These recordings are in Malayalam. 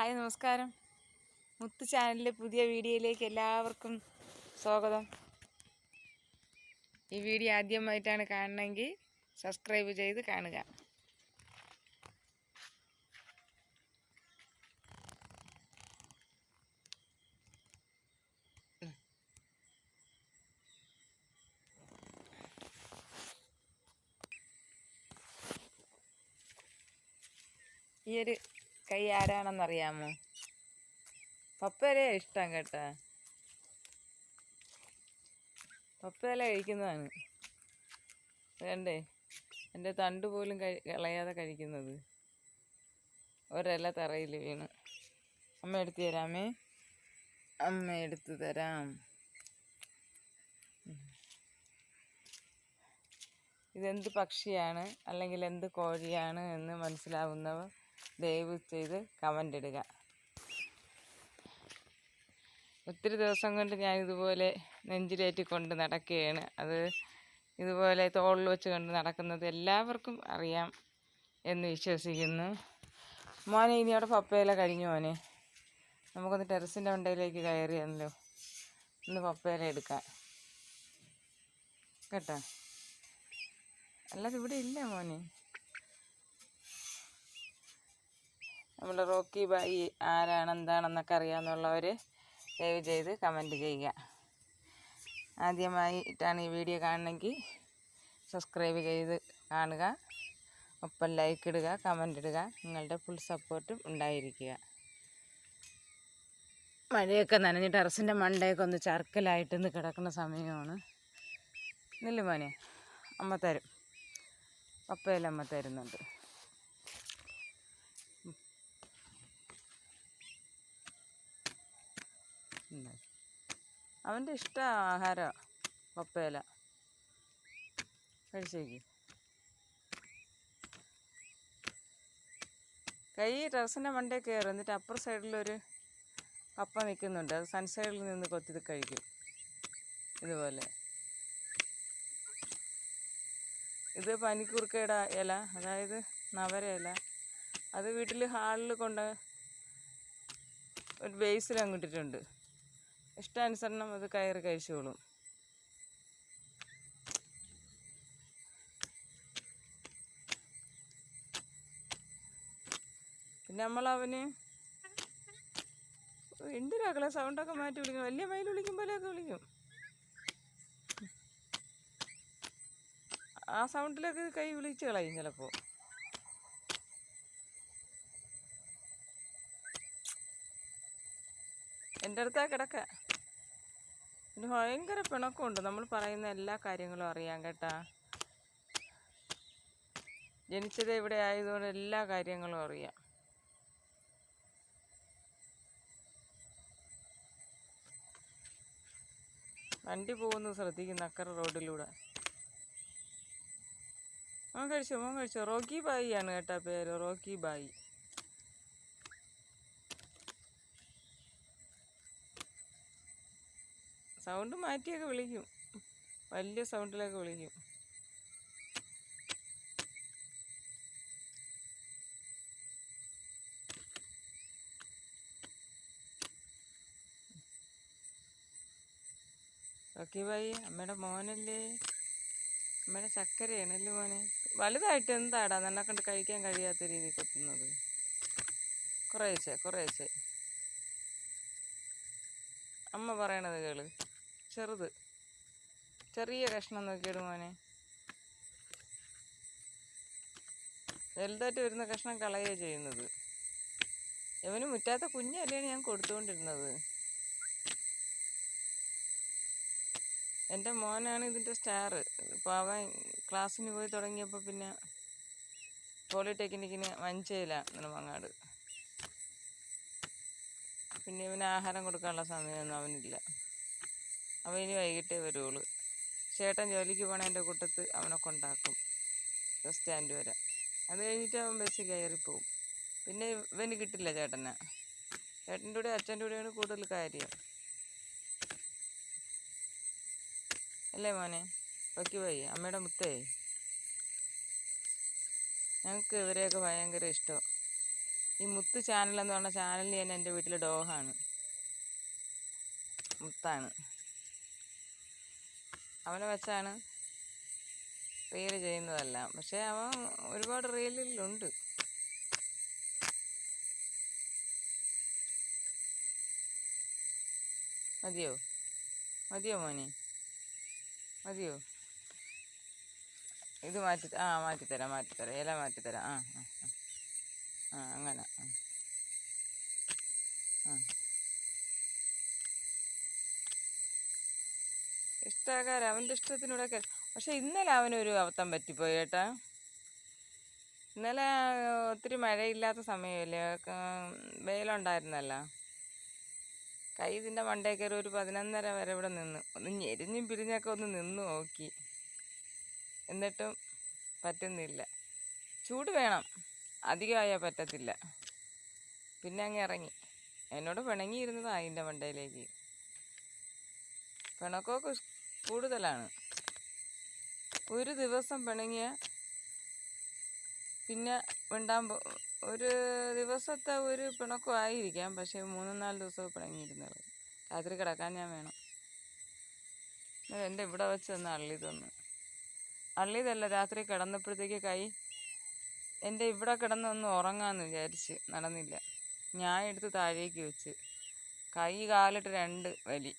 ഹായ് നമസ്കാരം. മുത്ത് ചാനലിലെ പുതിയ വീഡിയോയിലേക്ക് എല്ലാവർക്കും സ്വാഗതം. ഈ വീഡിയോ ആദ്യമായിട്ടാണ് കാണണമെങ്കിൽ സബ്സ്ക്രൈബ് ചെയ്ത് കാണുക. ഈ ഒരു കൈ ആരാണെന്നറിയാമോ? പപ്പയിലെ ഇഷ്ടം കേട്ടാ. പപ്പയില കഴിക്കുന്നതാണ്. വേണ്ടേ? എന്റെ തണ്ട് പോലും കഴി കളയാതെ കഴിക്കുന്നത്. ഒരില തറയിൽ വീണ്. അമ്മ എടുത്തു തരാമേ. അമ്മ എടുത്തു തരാം. ഇതെന്ത് പക്ഷിയാണ്? അല്ലെങ്കിൽ എന്ത് കോഴിയാണ് എന്ന് മനസ്സിലാവുന്നവർ ദയവ് ചെയ്ത് കമന്റ് ഇടുക. ഒത്തിരി ദിവസം കൊണ്ട് ഞാൻ ഇതുപോലെ നെഞ്ചിലേറ്റി കൊണ്ട് നടക്കുകയാണ്. അത് ഇതുപോലെ തോളിൽ വെച്ച് കൊണ്ട് നടക്കുന്നത് എല്ലാവർക്കും അറിയാം എന്ന് വിശ്വസിക്കുന്നു. മോനെ ഇനി അവിടെ പപ്പയില കഴിഞ്ഞു മോനെ? നമുക്കൊന്ന് ടെറസിന്റെ മണ്ടയിലേക്ക് കയറിയല്ലോ ഒന്ന് പപ്പയില എടുക്കാൻ കേട്ടോ? അല്ലാതെ ഇവിടെ ഇല്ല മോനെ. നമ്മുടെ റോക്കി ബായി ആരാണ് എന്താണെന്നൊക്കെ അറിയാമെന്നുള്ളവർ ദയവ് ചെയ്ത് കമന്റ് ചെയ്യുക. ആദ്യമായിട്ടാണ് ഈ വീഡിയോ കാണണമെങ്കിൽ സബ്സ്ക്രൈബ് ചെയ്ത് കാണുക. ഒപ്പം ലൈക്ക് ഇടുക കമന്റ് ഇടുക. നിങ്ങളുടെ ഫുൾ സപ്പോർട്ടും ഉണ്ടായിരിക്കുക. മഴയൊക്കെ നനഞ്ഞ് ടെറസിന്റെ മണ്ടയൊക്കെ ഒന്ന് ചർക്കലായിട്ട് ഇന്ന് കിടക്കുന്ന സമയമാണ്. നെല്ല് മോനെ അമ്മ തരും. പപ്പയെല്ലാം അമ്മ തരുന്നുണ്ട്. അവന്റെ ഇഷ്ട ആഹാരം പപ്പയില കഴിച്ചേക്ക് കൈ ടെറസിന്റെ മണ്ടേ കയറും. എന്നിട്ട് അപ്പർ സൈഡിലൊരു കപ്പ നിൽക്കുന്നുണ്ട്. അത് സൺസൈഡിൽ നിന്ന് കൊത്തി കഴിക്കും. ഇതുപോലെ. ഇത് പനിക്കുറുക്കയുടെ ഇല. അതായത് നവര ഇല. അത് വീട്ടിൽ ഹാളിൽ കൊണ്ട് ഒരു ബേസിൽ അങ്ങിട്ടിട്ടുണ്ട് ഇഷ്ടാനുസരണം അത് കയറി കഴിച്ചോളും. പിന്നെ നമ്മൾ അവന് എന്തിനാക്കളെ സൗണ്ടൊക്കെ മാറ്റി വിളിക്കും വലിയ മയിൽ വിളിക്കും പോലെയൊക്കെ വിളിക്കും. ആ സൗണ്ടിലൊക്കെ കൈ വിളിച്ച് കളയും ചിലപ്പോൾ എന്റെ അടുത്താ കിടക്ക. ഭയങ്കര പിണക്കമുണ്ട്. നമ്മൾ പറയുന്ന എല്ലാ കാര്യങ്ങളും അറിയാം കേട്ടാ. ജനിച്ചത് ഇവിടെ ആയതുകൊണ്ട് എല്ലാ കാര്യങ്ങളും അറിയാം. വണ്ടി പോകുന്നത് ശ്രദ്ധിക്കുന്ന അക്കറ റോഡിലൂടെ. മോൻ കഴിച്ചോ? മോൻ കഴിച്ചോ? റോക്കി ബായി ആണ് കേട്ടാ പേര്. റോക്കി ബായി. സൗണ്ട് മാറ്റിയൊക്കെ വിളിക്കും. വലിയ സൗണ്ടിലൊക്കെ വിളിക്കും. ഓക്കെ ഭായി അമ്മയുടെ മോനല്ലേ? അമ്മയുടെ ചക്കരയാണല്ലേ മോനെ? വലുതായിട്ട് എന്താടാ നിന്നെ കണ്ട് കഴിക്കാൻ കഴിയാത്ത രീതിയിൽ കൊത്തുന്നത്? കുറേശ്ശെ കുറേശ്ശെ. അമ്മ പറയണത് കേൾ. ചെറുത്. ചെറിയ കഷ്ണം നോക്കിയിട്ട് മോനെ. വലുതായിട്ട് വരുന്ന കഷ്ണം കളയുക ചെയ്യുന്നത്. ഇവന് മുറ്റാത്ത കുഞ്ഞല്ലാണ് ഞാൻ കൊടുത്തുകൊണ്ടിരുന്നത്. എന്റെ മോനാണ് ഇതിന്റെ സ്റ്റാർ. ഇപ്പോൾ അവൻ ക്ലാസ്സിന് പോയി തുടങ്ങിയപ്പോൾ പിന്നെ പോളിടെക്നിക്കിന് മഞ്ചയിലാണ് മങ്ങാട്. പിന്നെ ഇവന് ആഹാരം കൊടുക്കാനുള്ള സമയമൊന്നും അവനില്ല. അവൻ ഇനി വൈകിട്ടേ വരുള്ളൂ ചേട്ടൻ ജോലിക്ക് പോണതിന്റെ കൂട്ടത്ത് അവനെ കൊണ്ടാക്കും. ബസ് സ്റ്റാൻഡ് വരെ. അത് കഴിഞ്ഞിട്ട് അവൻ ബസ്സിൽ കയറിപ്പോവും പിന്നെ ഇവന് കിട്ടില്ല ചേട്ടനെ. ചേട്ടന്റെ കൂടെ അച്ഛന്റെ കൂടെയാണ് കൂടുതൽ കാര്യം. അല്ലേ മോനെ? ഓക്കെ പോയി. അമ്മയുടെ മുത്തേ? ഞങ്ങൾക്ക് ഇവരെയൊക്കെ ഭയങ്കര ഇഷ്ടം. ഈ മുത്ത് ചാനൽ എന്ന് പറഞ്ഞ ചാനലിൽ തന്നെ എന്റെ വീട്ടിൽ ഡോഹാണ്. മുത്താണ്. അവനെ വെച്ചാണ് റീൽ ചെയ്യുന്നതെല്ലാം. പക്ഷേ അവൻ ഒരുപാട് റീലിലുണ്ട്. മതിയോ? മതിയോ മോനെ? മതിയോ? ഇത് മാറ്റി ആ മാറ്റിത്തരാം മാറ്റിത്തരാം. ഇല മാറ്റിത്തരാം. ആ ആ. ആ. അങ്ങനെ. ആ. ആ. ഇഷ്ടക്കാരൻ അവന്റെ ഇഷ്ടത്തിനൂടെയൊക്കെ പക്ഷെ ഇന്നലെ അവനൊരു അബദ്ധം പറ്റിപ്പോയി കേട്ടാ. ഇന്നലെ ഒത്തിരി മഴയില്ലാത്ത സമയമല്ലേ? വെയിലുണ്ടായിരുന്നല്ല. കൈ ഇതിന്റെ മണ്ടേ ഒരു പതിനൊന്നര വരെ ഇവിടെ നിന്ന്. ഒന്ന് ഞെരിഞ്ഞും പിരിഞ്ഞൊക്കെ ഒന്ന് നിന്ന് നോക്കി. എന്നിട്ടും പറ്റുന്നില്ല. ചൂട് വേണം. അധികമായാൽ പറ്റത്തില്ല. പിന്നെ അങ്ങ് ഇറങ്ങി. എന്നോട് പിണങ്ങിയിരുന്നതാ അതിന്റെ മണ്ടയിലേക്ക്. പിണക്കമൊക്കെ കൂടുതലാണ്. ഒരു ദിവസം പിണങ്ങിയ പിന്നെ മിണ്ടാൻ ഒരു ദിവസത്തെ ഒരു പിണക്കും ആയിരിക്കാം പക്ഷേ മൂന്ന് നാല് ദിവസം പിണങ്ങിയിരുന്നത് രാത്രി കിടക്കാൻ ഞാൻ വേണം. എന്റെ ഇവിടെ വെച്ച് തന്നെ അള്ളി തന്നു. അള്ളിയതല്ല രാത്രി കിടന്നപ്പോഴത്തേക്ക് കൈ എന്റെ ഇവിടെ കിടന്നൊന്ന് ഉറങ്ങാമെന്ന് വിചാരിച്ച് നടന്നില്ല. ഞാൻ എടുത്ത് താഴേക്ക് വെച്ച്. കൈ കാലിട്ട് രണ്ട് വലി.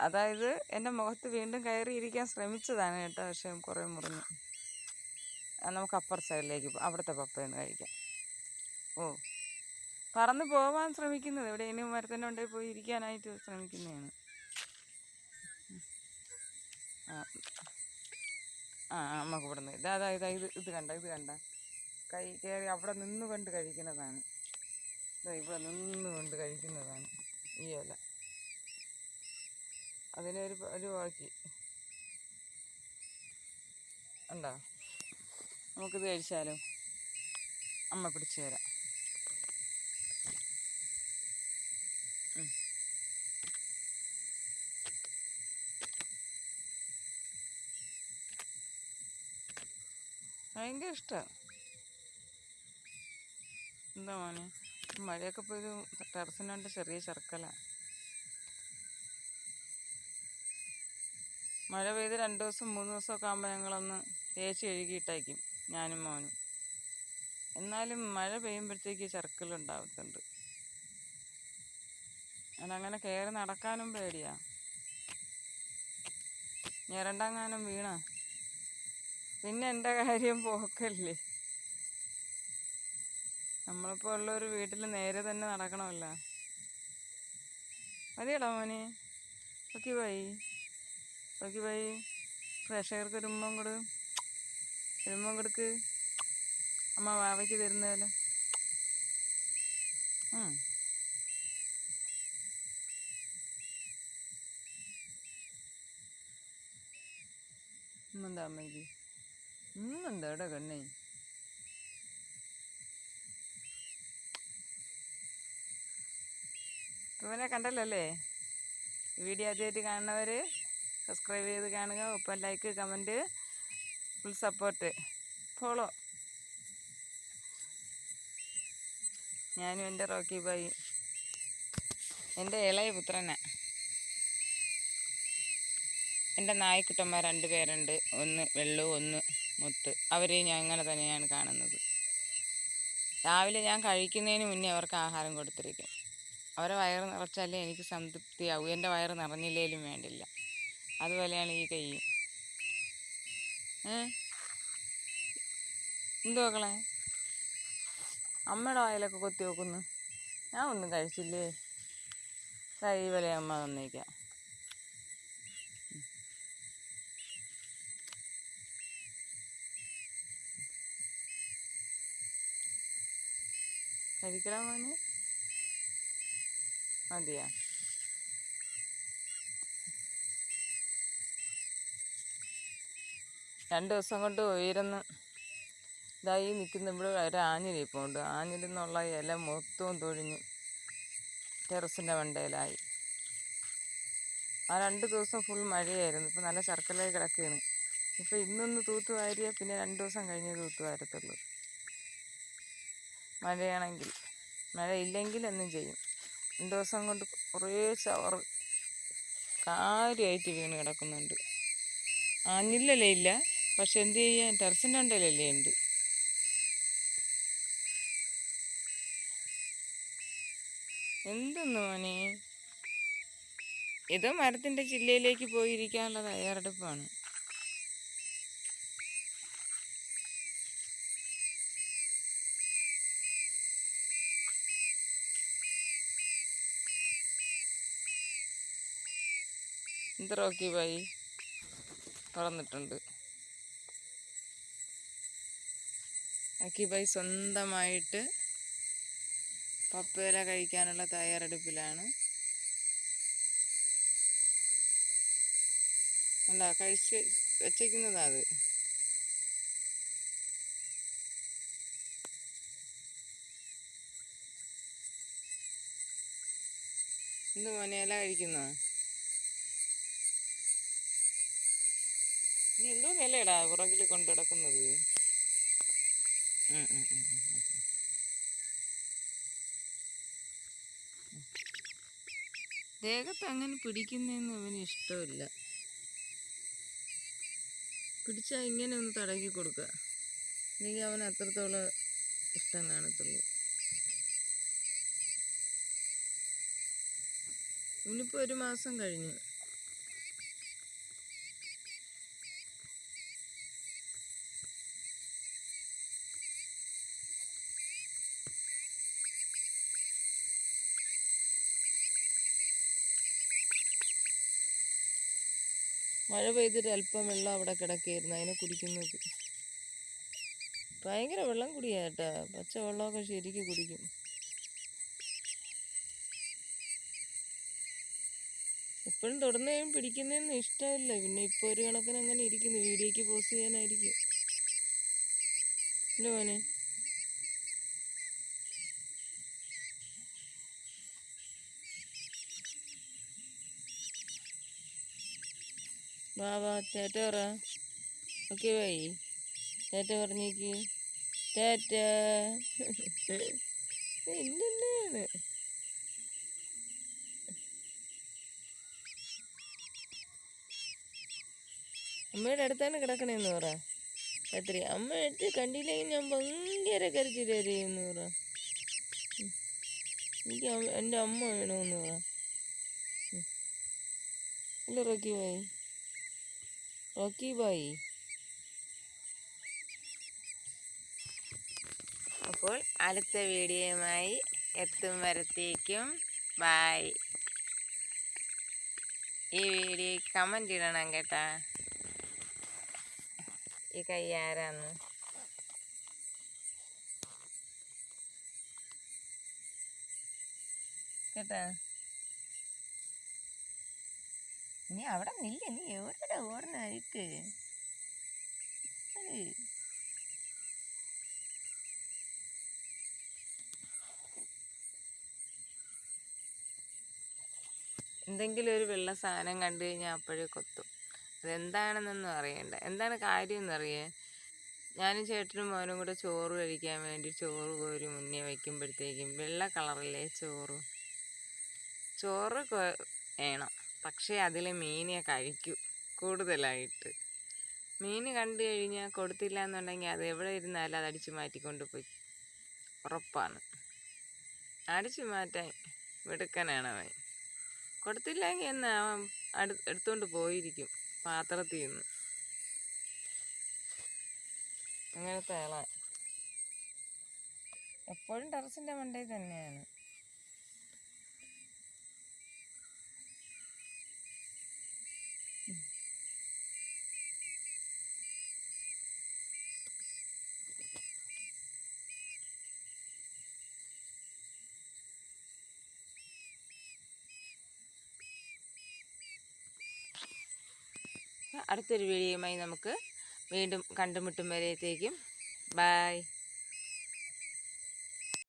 അതായത് എന്റെ മുഖത്ത് വീണ്ടും കയറിയിരിക്കാൻ ശ്രമിച്ചതാണ് കേട്ടോ. പക്ഷേ കുറേ മുറിഞ്ഞു. നമുക്ക് അപ്പർ സൈഡിലേക്ക് അവിടുത്തെ പപ്പയൊന്ന് കഴിക്കാം. ഓ. പറന്ന് പോവാൻ ശ്രമിക്കുന്നത്. ഇനി മരത്തിന്റെ ഉണ്ടെങ്കിൽ പോയി ഇരിക്കാനായിട്ട് ശ്രമിക്കുന്നതാണ്. ആ. ആ നമുക്ക് ഇവിടെ നിന്ന് ഇതാ ഇതാ ഇതാ ഇത് കണ്ട ഇത് കണ്ട. കൈ കയറി അവിടെ നിന്ന് കൊണ്ട് കഴിക്കുന്നതാണ്. ഇവിടെ നിന്ന് കൊണ്ട് കഴിക്കുന്നതാണ്. ഈ ഇല. അതിനൊരു ഒരു ഒരു ബാക്കി ഉണ്ടോ നമുക്കിത് കഴിച്ചാലോ? അമ്മ പിടിച്ചു തരാം. ഭയങ്കര ഇഷ്ടമാണ് എന്താ മോനെ? മഴയൊക്കെ പോയത് ടെറസിനുണ്ട് ചെറിയ ശർക്കല മഴ പെയ്ത് രണ്ട് ദിവസം മൂന്ന് ദിവസമൊക്കെ ആകുമ്പോൾ ഞങ്ങളൊന്ന് തേച്ച് കഴുകിയിട്ടേക്കും ഞാനും മോനും. എന്നാലും മഴ പെയ്യുമ്പോഴത്തേക്ക് ഞാൻ അങ്ങനെ കയറി നടക്കാനും പേടിയാ. ഞരണ്ടങ്ങാനും വീണ. പിന്നെ എന്റെ കാര്യം പോക്കല്ലേ. നമ്മളിപ്പോൾ ഉള്ളൊരു വീട്ടിൽ നേരെ തന്നെ നടക്കണമല്ല. മതിയടാ മോനെ. ഓക്കെ ബൈ ഓക്കെ ബൈ പ്രേക്ഷകർക്ക് ഒരു കൂടെ ഉമ്മം കൊടുക്ക് അമ്മ വാവയ്ക്ക് തരുന്ന പോലെ ഇന്നെന്താ അമ്മയ്ക്ക്? ഇന്നെന്താ ഇവിടെ കണ്ണേ? ഇവനെ കണ്ടല്ലോ അല്ലേ വീഡിയോ ആദ്യമായിട്ട് കാണുന്നവർ സബ്സ്ക്രൈബ് ചെയ്ത് കാണുക. ഒപ്പം like comment full support follow ഞാനും എന്റെ റോക്കി ബായി എന്റെ ഇളയ പുത്രനെ. എന്റെ നായ്ക്കുട്ടന്മാർ രണ്ട് പേരുണ്ട്. ഒന്ന് വെള്ളു ഒന്ന് മുത്ത്. അവരെയും ഞാൻ അങ്ങനെ തന്നെയാണ് കാണുന്നത്. രാവിലെ ഞാൻ കഴിക്കുന്നതിന് മുന്നേ അവർക്ക് ആഹാരം കൊടുത്തിരിക്കും. അവരെ വയറ് നിറച്ചാലേ എനിക്ക് സംതൃപ്തിയാവും. എന്റെ വയറ് നിറഞ്ഞില്ലേലും വേണ്ടില്ല. അതുപോലെയാണ് ഈ കൈ. ഏ? എന്തു മക്കളെ? അമ്മയുടെ വായിലൊക്കെ കൊത്തി നോക്കുന്നു ഞാൻ ഒന്നും കഴിച്ചില്ലേ? കൈ വില അമ്മ തന്നേക്കാം. കഴിക്കടാ മോനെ. മതിയാ. രണ്ട് ദിവസം കൊണ്ട് ഉയരുന്ന. ഇതായി നിൽക്കുന്ന. ഇവിടെ ഒരു ആഞ്ഞിലിപ്പുണ്ട് ആഞ്ഞിലെന്നുള്ള ഇല മൊത്തവും തൊഴിഞ്ഞ് ടെറസിന്റെ വണ്ടയിലായി. ആ രണ്ട് ദിവസം ഫുൾ മഴയായിരുന്നു. ഇപ്പം നല്ല ശർക്കരയിൽ കിടക്കുകയാണ്. ഇപ്പം ഇന്നൊന്ന് തൂത്ത് വാരിയാൽ പിന്നെ രണ്ട് ദിവസം കഴിഞ്ഞേ തൂത്ത് വാരത്തുള്ളൂ. മഴയാണെങ്കിൽ. മഴയില്ലെങ്കിൽ എന്നും ചെയ്യും. രണ്ട് ദിവസം കൊണ്ട് കുറേ ചവർ കാര്യമായിട്ട് വീണ് കിടക്കുന്നുണ്ട്. ആഞ്ഞില്ലല്ലേ ഇല്ല പക്ഷെ എന്ത് ചെയ്യാൻ? ടെറസിന്റെ ഉണ്ടല്ലേ ഉണ്ട് എന്തെന്ന് മോനെ? ഇത് മരത്തിന്റെ ചില്ലയിലേക്ക് പോയിരിക്കാനുള്ള തയ്യാറെടുപ്പാണ്. എന്ത് റോക്കി ബായി? തുറന്നിട്ടുണ്ട് അക്കിബായി സ്വന്തമായിട്ട് പപ്പയില കഴിക്കാനുള്ള തയ്യാറെടുപ്പിലാണ്. ഉണ്ടാ കഴിച്ച് വെച്ചേക്കുന്നതാ അത്. എന്ത് മോനെ ഇല കഴിക്കുന്നോ? നീ എന്തോ നിലയടാ പുറകിൽ കൊണ്ട് കിടക്കുന്നത്. ദേഹത്ത് അങ്ങനെ പിടിക്കുന്നതെന്ന് അവന് ഇഷ്ടമില്ല. പിടിച്ചാൽ ഇങ്ങനെ ഒന്ന് തടകി കൊടുക്കുക. അല്ലെങ്കിൽ അവന് അത്രത്തോളം ഇഷ്ടം കാണത്തുള്ളൂ ഇനിയിപ്പോൾ ഒരു മാസം കഴിഞ്ഞു. മഴ പെയ്തിട്ട് അല്പം വെള്ളം അവിടെ കിടക്കുകയായിരുന്നു അതിനെ കുടിക്കുന്നത്. ഭയങ്കര വെള്ളം കുടിയാ പച്ച വെള്ളമൊക്കെ ശരിക്കും കുടിക്കും. എപ്പോഴും തുടർന്നേയും പിടിക്കുന്നതൊന്നും ഇഷ്ടമില്ല. പിന്നെ ഇപ്പോൾ ഒരു കണക്കിന് അങ്ങനെ ഇരിക്കുന്നു. വീഡിയോക്ക് പോസ്റ്റ് ചെയ്യാനായിരിക്കും. മോനെ? വാ ചേട്ട പറ. Okay bye. ചേട്ട പറഞ്ഞേക്ക്. ടാറ്റ. ഇന്നെന്നെയാണ് അമ്മയുടെ അടുത്താണ് കിടക്കണേന്ന് പറ. രാത്രി അമ്മ എടുത്ത് കണ്ടില്ലെങ്കിൽ ഞാൻ ഭയങ്കര കരച്ചിലായിരുന്നു പറ. ഉം. എനിക്ക് എന്റെ അമ്മ വേണമെന്ന് പറ. അല്ല റോക്കി ബായി റോക്കി ബായി അപ്പോൾ അടുത്ത വീഡിയോയുമായി എത്തും വരത്തേക്കും ബായ് ഈ വീഡിയോ കമന്റ് ഇടണം കേട്ടാ. ഈ കൈ ആരാന്ന്? കേട്ടാ? നീ അവിടെ നില്ല നീ എവിടെ ഓടണായിട്ട് എന്തെങ്കിലും ഒരു വെള്ള സാധനം കണ്ടു കഴിഞ്ഞാൽ അപ്പോഴേ കൊത്തും. അതെന്താണെന്നൊന്നും അറിയണ്ട. എന്താണ് കാര്യം എന്നറിയേ? ഞാനും ചേട്ടനും മോനും കൂടെ ചോറ് കഴിക്കാൻ വേണ്ടി ചോറ് കോരി മുന്നേ വയ്ക്കുമ്പോഴത്തേക്കും വെള്ള കളറല്ലേ ചോറ്. ചോറ് വേണം. പക്ഷേ അതിലെ മീനെ കഴിക്കൂ കൂടുതലായിട്ട്. മീൻ കണ്ടു കഴിഞ്ഞാൽ കൊടുത്തില്ല എന്നുണ്ടെങ്കിൽ അത് എവിടെ ഇരുന്നാലും അത് അടിച്ചു മാറ്റിക്കൊണ്ട് പോയി. ഉറപ്പാണ്. അടിച്ചു മാറ്റാൻ മിടുക്കനാണ് അവൻ. കൊടുത്തില്ലെങ്കിൽ എന്ന് അവൻ അടു എടുത്തുകൊണ്ട് പോയിരിക്കും പാത്രത്തിൽ നിന്ന്. അങ്ങനത്തെ ആളാ. എപ്പോഴും ടെറസിന്റെ മണ്ടയിൽ തന്നെയാണ്. അടുത്തൊരു വീഡിയോയുമായി നമുക്ക് വീണ്ടും കണ്ടുമുട്ടും വരത്തേക്കും. ബായ്